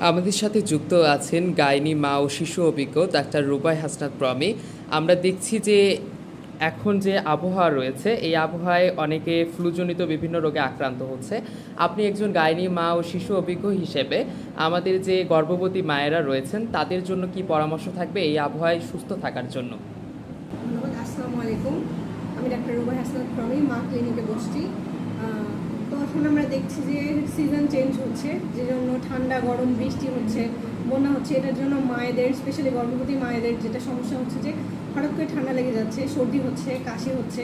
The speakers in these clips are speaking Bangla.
আমাদের সাথে যুক্ত আছেন গাইনি, মা ও শিশু অভিজ্ঞ ডাক্তার রুবাই হাসনাত প্রমি আমরা দেখছি যে এখন যে আবহাওয়া রয়েছে, এই আবহাওয়ায় অনেকে ফ্লুজনিত বিভিন্ন রোগে আক্রান্ত হচ্ছে। আপনি একজন গাইনি, মা ও শিশু অভিজ্ঞ হিসেবে আমাদের যে গর্ভবতী মায়েরা রয়েছেন, তাদের জন্য কি পরামর্শ থাকবে এই আবহাওয়ায় সুস্থ থাকার জন্য? আসসালামু আলাইকুম। আমি ডাক্তার রুবাই হাসনাত প্রমি মা ক্লিনিকে বসছি। এখন আমরা দেখছি যে সিজন চেঞ্জ হচ্ছে, যে জন্য ঠান্ডা, গরম, বৃষ্টি হচ্ছে, বন্যা হচ্ছে, এটার জন্য মায়েদের স্পেশালি গর্ভবতী মায়েদের যেটা সমস্যা হচ্ছে যে হঠাৎ করে ঠান্ডা লেগে যাচ্ছে, সর্দি হচ্ছে, কাশি হচ্ছে,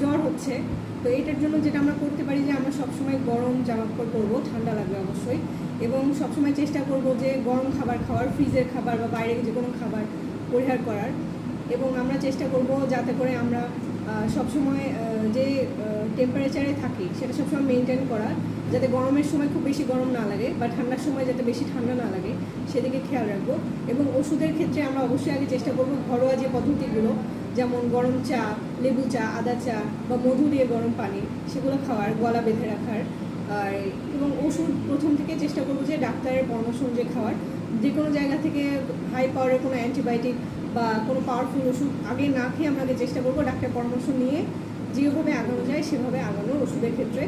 জ্বর হচ্ছে। তো এটার জন্য যেটা আমরা করতে পারি যে আমরা সবসময় গরম জামা কাপড় পরবো, ঠান্ডা লাগবে অবশ্যই। এবং সবসময় চেষ্টা করব যে গরম খাবার খাওয়ার ফ্রিজের খাবার বা বাইরে যে কোনো খাবার পরিহার করার। এবং আমরা চেষ্টা করব যাতে করে আমরা সবসময় যে টেম্পারেচারে থাকি, সেটা সবসময় মেনটেন করা, যাতে গরমের সময় খুব বেশি গরম না লাগে বা ঠান্ডার সময় যাতে বেশি ঠান্ডা না লাগে, সেদিকে খেয়াল রাখব। এবং ওষুধের ক্ষেত্রে আমরা অবশ্যই আগে চেষ্টা করব ঘরোয়া যে পদ্ধতিগুলো, যেমন গরম চা, লেবু চা, আদা চা বা মধু দিয়ে গরম পানি, সেগুলো খাওয়ার, গলা বেঁধে রাখার, আর এবং ওষুধ প্রথম থেকে চেষ্টা করব যে ডাক্তারের পরামর্শ অনুযায়ী খাওয়ার। যে কোনো জায়গা থেকে হাই পাওয়ারের কোনো অ্যান্টিবায়োটিক বা কোনো পাওয়ারফুল ওষুধ আগে না খেয়ে আমরা চেষ্টা করব ডাক্তারের পরামর্শ নিয়ে যেভাবে আগানো যায়, সেভাবে আগানোর ওষুধের ক্ষেত্রে।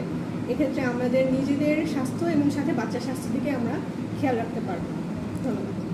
এক্ষেত্রে আমাদের নিজেদের স্বাস্থ্য এবং সাথে বাচ্চার স্বাস্থ্য দিকে আমরা খেয়াল রাখতে পারব। ধন্যবাদ।